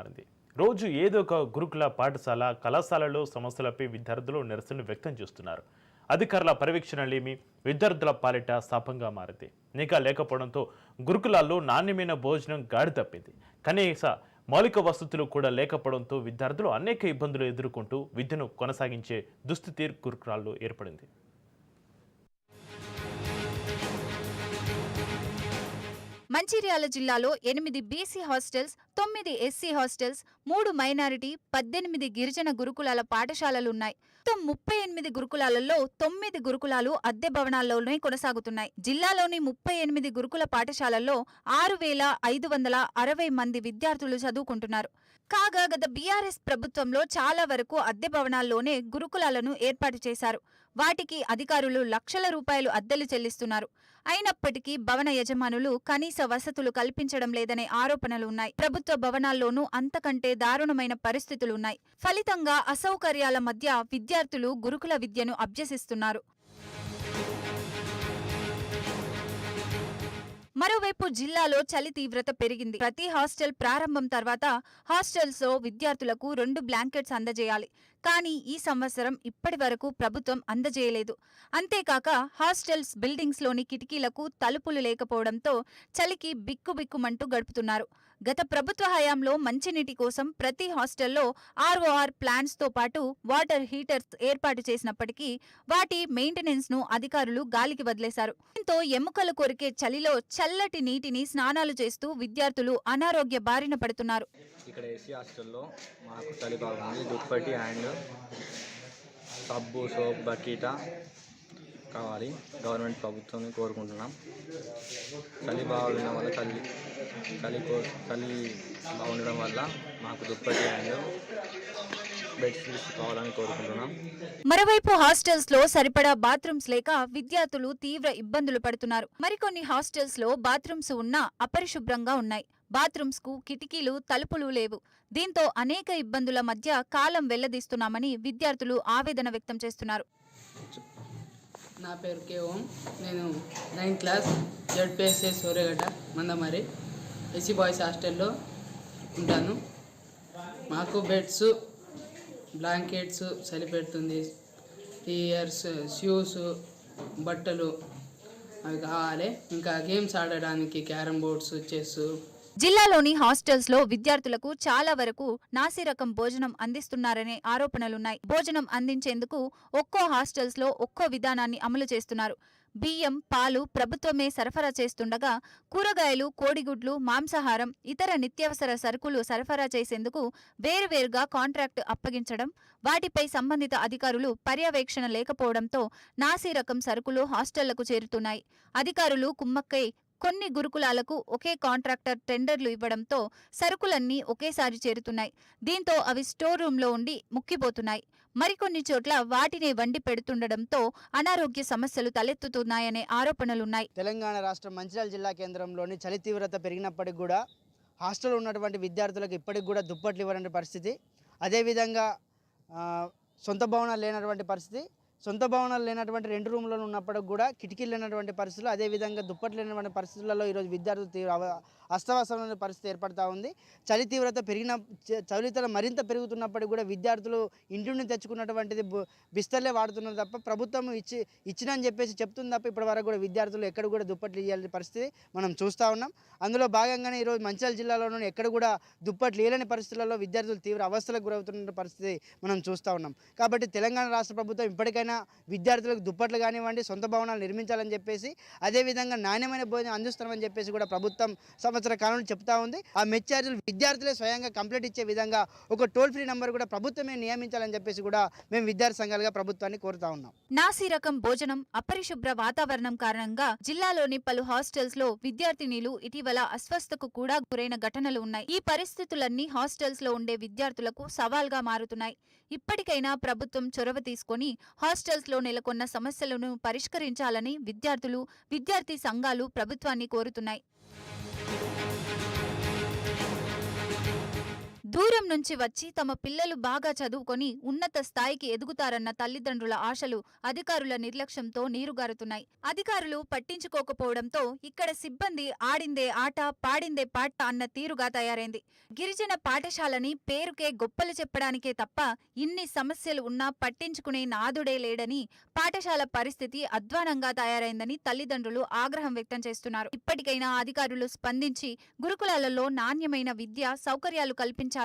మారింది. రోజు ఏదో ఒక గురుకుల పాఠశాల కళాశాలలో సమస్యలపై విద్యార్థులు నిరసన వ్యక్తం చేస్తున్నారు. అధికారుల పర్యవేక్షణ లేమి విద్యార్థుల పాలిట శాపంగా మారింది. నిఘా లేకపోవడంతో గురుకులాల్లో నాణ్యమైన భోజనం గాడి తప్పింది. కనీస మౌలిక వసతులు కూడా లేకపోవడంతో విద్యార్థులు అనేక ఇబ్బందులు ఎదుర్కొంటూ విద్యను కొనసాగించే దుస్థితి గురుకులాల్లో ఏర్పడింది. మంచిర్యాల జిల్లాలో ఎనిమిది బీసీ హాస్టల్స్ తొమ్మిది ఎస్సీ హాస్టల్స్ మూడు మైనారిటీ పద్దెనిమిది గిరిజన గురుకులాల పాఠశాలలున్నాయి. మొత్తం ముప్పై ఎనిమిది గురుకులాలలో తొమ్మిది గురుకులాలు అద్దె భవనాల్లోనే కొనసాగుతున్నాయి. జిల్లాలోని ముప్పై ఎనిమిది గురుకుల పాఠశాలల్లో ఆరు వేల ఐదు వందల అరవై మంది విద్యార్థులు చదువుకుంటున్నారు. కాగా గత బీఆర్ఎస్ ప్రభుత్వంలో చాలా వరకు అద్దె భవనాల్లోనే గురుకులాలను ఏర్పాటు చేశారు. వాటికి అధికారులు లక్షల రూపాయలు అద్దెలు చెల్లిస్తున్నారు. అయినప్పటికీ భవన యజమానులు కనీస వసతులు కల్పించడం లేదనే ఆరోపణలు ఉన్నాయి. ప్రభుత్వ భవనాల్లోనూ అంతకంటే దారుణమైన పరిస్థితులున్నాయి ఫలితంగా అసౌకర్యాల మధ్య విద్యార్థులు గురుకుల విద్యను అభ్యసిస్తున్నారు. మరోవైపు జిల్లాలో చలి తీవ్రత పెరిగింది. ప్రతి హాస్టల్ ప్రారంభం తర్వాత హాస్టల్స్లో విద్యార్థులకు రెండు బ్లాంకెట్స్ అందజేయాలి. కానీ ఈ సంవత్సరం ఇప్పటి వరకు ప్రభుత్వం అందజేయలేదు. అంతేకాక హాస్టల్స్ బిల్డింగ్స్లోని కిటికీలకు తలుపులు లేకపోవడంతో చలికి బిక్కుబిక్కుమంటూ గడుపుతున్నారు. గత ప్రభుత్వ హయాంలో మంచినీటి కోసం ప్రతి హాస్టల్లో ఆర్ఓఆర్ ప్లాంట్స్తో పాటు వాటర్ హీటర్స్ ఏర్పాటు చేసినప్పటికీ వాటి మెయింటెనెన్స్ను అధికారులు గాలికి వదిలేశారు. దీంతో ఎముకలు కొరికే చలిలో చల్లటి నీటిని స్నానాలు చేస్తూ విద్యార్థులు అనారోగ్య బారిన పడుతున్నారు. ఇక్కడ ఏసీ హాస్టల్లో మాకు చలి బాగుంది దుప్పటి అండ్ సబ్బు సోప్ బకీట కావాలి. గవర్నమెంట్ ప్రభుత్వం కోరుకుంటున్నాం. చలి బాగుండడం వల్ల చలి చలి కో చలి బాగుండడం వల్ల మాకు దుప్పటి అండ్ బెడ్షీట్స్ కావాలని కోరుకుంటున్నాం. మరోవైపు హాస్టల్స్లో సరిపడా బాత్రూమ్స్ లేక విద్యార్థులు తీవ్ర ఇబ్బందులు పడుతున్నారు. మరికొన్ని హాస్టల్స్లో బాత్రూమ్స్ ఉన్నా అపరిశుభ్రంగా ఉన్నాయి. బాత్రూమ్స్కు కిటికీలు తలుపులు లేవు. దీంతో అనేక ఇబ్బందుల మధ్య కాలం వెల్లదీస్తున్నామని విద్యార్థులు ఆవేదన వ్యక్తం చేస్తున్నారు. నా పేరు కే ఓం. నేను ninth class జడ్పిఎస్ఏ Suryagadda Mandamarri SC boys హాస్టల్లో ఉంటాను. మాకు బెడ్స్ బ్లాంకెట్స్ సరిపెడుతుంది. టీయర్స్ షూస్ బట్టలు అవి కావాలి. ఇంకా గేమ్స్ ఆడడానికి క్యారమ్ బోర్డ్స్ చెస్ జిల్లాలోని హాస్టల్స్లో విద్యార్థులకు చాలా వరకు నాసిరకం భోజనం అందిస్తున్నారనే ఆరోపణలున్నాయి. భోజనం అందించేందుకు ఒక్కో హాస్టల్స్లో ఒక్కో విధానాన్ని అమలు చేస్తున్నారు. బియ్యం పాలు ప్రభుత్వమే సరఫరా చేస్తుండగా కూరగాయలు కోడిగుడ్లు మాంసాహారం ఇతర నిత్యావసర సరుకులు సరఫరా చేసేందుకు వేరువేరుగా కాంట్రాక్ట్ అప్పగించడం వాటిపై సంబంధిత అధికారులు పర్యవేక్షణ లేకపోవడంతో నాసిరకం సరుకులు హాస్టళ్ళకు చేరుతున్నాయి. అధికారులు కుమ్మక్కై కొన్ని గురుకులాలకు ఒకే కాంట్రాక్టర్ టెండర్లు ఇవ్వడంతో సరుకులన్నీ ఒకేసారి చేరుతున్నాయి. దీంతో అవి స్టోర్ రూంలో ఉండి ముక్కిపోతున్నాయి. మరికొన్ని చోట్ల వాటినే వండి పెడుతుండడంతో అనారోగ్య సమస్యలు తలెత్తుతున్నాయనే ఆరోపణలున్నాయి. తెలంగాణ రాష్ట్రం మంచిర్యాల జిల్లా కేంద్రంలోని చలి తీవ్రత పెరిగినప్పటికి కూడా హాస్టల్ ఉన్నటువంటి విద్యార్థులకు ఇప్పటికి కూడా దుప్పట్లు ఇవ్వని పరిస్థితి. అదేవిధంగా సొంత భవనాలు లేనటువంటి పరిస్థితి. సొంత భవనాలు లేనటువంటి రెండు రూమ్లలో ఉన్నప్పటికి కూడా కిటికీలు లేనటువంటి పరిస్థితులు అదేవిధంగా దుప్పట్లు లేనటువంటి పరిస్థితులలో ఈరోజు విద్యార్థులు తీవ్ర అవ- పరిస్థితి ఏర్పడతా ఉంది. చలి తీవ్రత పెరిగిన చలితల మరింత పెరుగుతున్నప్పటికీ కూడా విద్యార్థులు ఇంటి నుండి తెచ్చుకున్నటువంటిది బు- బిస్తర్లే వాడుతున్నారు తప్ప ప్రభుత్వం ఇచ్చి ఇచ్చినని చెప్పేసి చెప్తుంది తప్ప ఇప్పటి వరకు కూడా విద్యార్థులు ఎక్కడ కూడా దుప్పట్లు ఇవ్వాలని పరిస్థితి మనం చూస్తూ ఉన్నాం. అందులో భాగంగానే ఈరోజు మంచిర్యాల జిల్లాలోనూ ఎక్కడ కూడా దుప్పట్లు లేని పరిస్థితులలో విద్యార్థులు తీవ్ర అవస్థలకు గురవుతున్న పరిస్థితి మనం చూస్తూ ఉన్నాం. కాబట్టి తెలంగాణ రాష్ట్ర ప్రభుత్వం ఇప్పటికైనా విద్యార్థులకు దుప్పట్లు కానివ్వండి సొంత భవనాలు నిర్మించాలని చెప్పేసి అదేవిధంగా నాణ్యమైన భోజనం అందిస్తున్నామని చెప్పేసి కూడా ప్రభుత్వం సంవత్సర కాలంలో చెప్తా ఉంది. ఆ మెచ్చార్జీలు విద్యార్థులే స్వయంగా కంప్లీట్ ఇచ్చే విధంగా ఒక టోల్ ఫ్రీ నెంబర్ కూడా ప్రభుత్వమే నియమించాలని చెప్పేసి కూడా మేము విద్యార్థి సంఘాలుగా ప్రభుత్వాన్ని కోరుతా ఉన్నాం. నాసి రకం భోజనం అపరిశుభ్ర వాతావరణం కారణంగా జిల్లాలోని పలు హాస్టల్స్లో విద్యార్థినీలు ఇటీవల అస్వస్థకు కూడా గురైన ఘటనలు ఉన్నాయి. ఈ పరిస్థితులన్నీ హాస్టల్స్లో ఉండే విద్యార్థులకు సవాల్గా మారుతున్నాయి. ఇప్పటికైనా ప్రభుత్వం చొరవ తీసుకొని హాస్టల్ లో నెలకొన్న సమస్యలను పరిష్కరించాలని విద్యార్థులు విద్యార్థి సంఘాలు ప్రభుత్వాన్ని కోరుతున్నాయి. దూరం నుంచి వచ్చి తమ పిల్లలు బాగా చదువుకొని ఉన్నత స్థాయికి ఎదుగుతారన్న తల్లిదండ్రుల ఆశలు అధికారుల నిర్లక్ష్యంతో నీరుగారుతున్నాయి. అధికారులు పట్టించుకోకపోవడంతో ఇక్కడ సిబ్బంది ఆడిందే ఆట పాడిందే పాట అన్న తీరుగా తయారైంది. గిరిజన పాఠశాలని పేరుకే గొప్పలు చెప్పడానికే తప్ప ఇన్ని సమస్యలు ఉన్నా పట్టించుకునే నాదుడే లేడని పాఠశాల పరిస్థితి అధ్వానంగా తయారైందని తల్లిదండ్రులు ఆగ్రహం వ్యక్తం చేస్తున్నారు. ఇప్పటికైనా అధికారులు స్పందించి గురుకులాలలో నాణ్యమైన విద్య సౌకర్యాలు కల్పించారు